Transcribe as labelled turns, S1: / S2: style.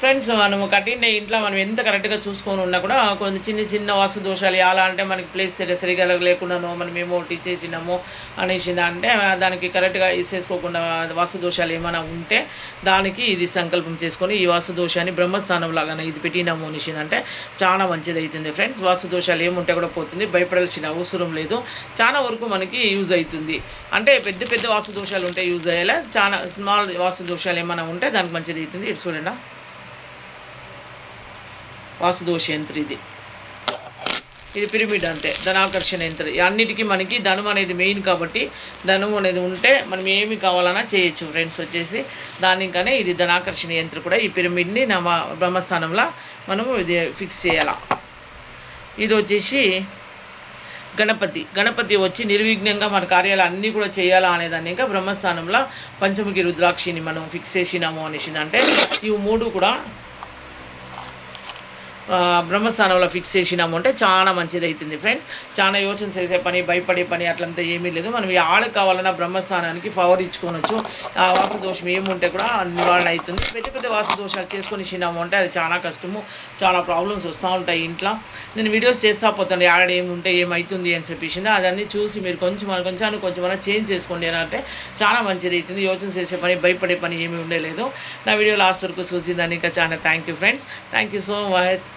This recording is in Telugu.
S1: ఫ్రెండ్స్ మనము కట్టిన ఇంట్లో మనం ఎంత కరెక్ట్గా చూసుకొని ఉన్నా కూడా కొన్ని చిన్న చిన్న వాస్తు దోషాలు ఎలా అంటే మనకి ప్లేస్ సరి- సరిగా లేకుండానో మనం ఏమో టీచేసినాము అనేసింది అంటే దానికి కరెక్ట్గా చేసుకోకుండా వాస్తు దోషాలు ఏమైనా ఉంటే దానికి ఇది సంకల్పం చేసుకొని ఈ వాస్తు దోషాన్ని బ్రహ్మస్థానం లాగానే ఇది పెట్టినాము అనేసింది అంటే చాలా మంచిది అవుతుంది ఫ్రెండ్స్ వాస్తు దోషాలు ఏముంటే కూడా పోతుంది. భయపడాల్సిన అవసరం లేదు. చాలా వరకు మనకి యూజ్ అవుతుంది. అంటే పెద్ద పెద్ద వాస్తు దోషాలు ఉంటే యూజ్ అయ్యేలా చాలా స్మాల్ వాస్తు దోషాలు ఏమైనా ఉంటే దానికి మంచిది అవుతుంది ఇటు చూడండి. వాసుదోష యంత్రం ఇది ఇది పిరమిడ్ అంతే ధనాకర్షణ యంత్రం అన్నిటికీ మనకి ధనం అనేది మెయిన్ కాబట్టి ధనం అనేది ఉంటే మనం ఏమి కావాలన్నా చేయొచ్చు. ఫ్రెండ్స్ వచ్చేసి దానికనే ఇది ధనాకర్షణ యంత్రం కూడా ఈ పిరమిడ్ని నమ బ్రహ్మస్థానంలో మనము ఇది ఫిక్స్ చేయాల. ఇది వచ్చేసి గణపతి. గణపతి వచ్చి నిర్విఘ్నంగా మన కార్యాలు అన్నీ కూడా చేయాలా అనేదాన్ని ఇంకా బ్రహ్మస్థానంలో పంచముఖి రుద్రాక్షిని మనం ఫిక్స్ చేసినాము అనేసిందంటే ఇవి మూడు కూడా బ్రహ్మస్థానంలో ఫిక్స్ చేసినాము అంటే చాలా మంచిది అవుతుంది ఫ్రెండ్స్ చాలా యోచన చేసే పని భయపడే పని అట్లంతా ఏమీ లేదు. మనం ఆడ కావాలన్నా బ్రహ్మస్థానానికి పవర్ ఇచ్చుకోవచ్చు ఆ వాసు దోషం ఏముంటే కూడా నివారణ అవుతుంది పెద్ద పెద్ద వాసుదోషాలు చేసుకొని చిన్నాము అంటే అది చాలా కష్టము. చాలా ప్రాబ్లమ్స్ వస్తూ ఉంటాయి ఇంట్లో. నేను వీడియోస్ చేస్తా పోతాను ఆడ ఏముంటే ఏమవుతుంది అని చెప్పేసింది. అదన్నీ చూసి మీరు కొంచెం కొంచెం కొంచెం చేంజ్ చేసుకోండి అని అంటే చాలా మంచిది అవుతుంది యోచన చేసే పని భయపడే పని ఏమీ ఉండలేదు. నా వీడియో లాస్ట్ వరకు చూసిందని ఇంకా చాలా thank you friends thank you so much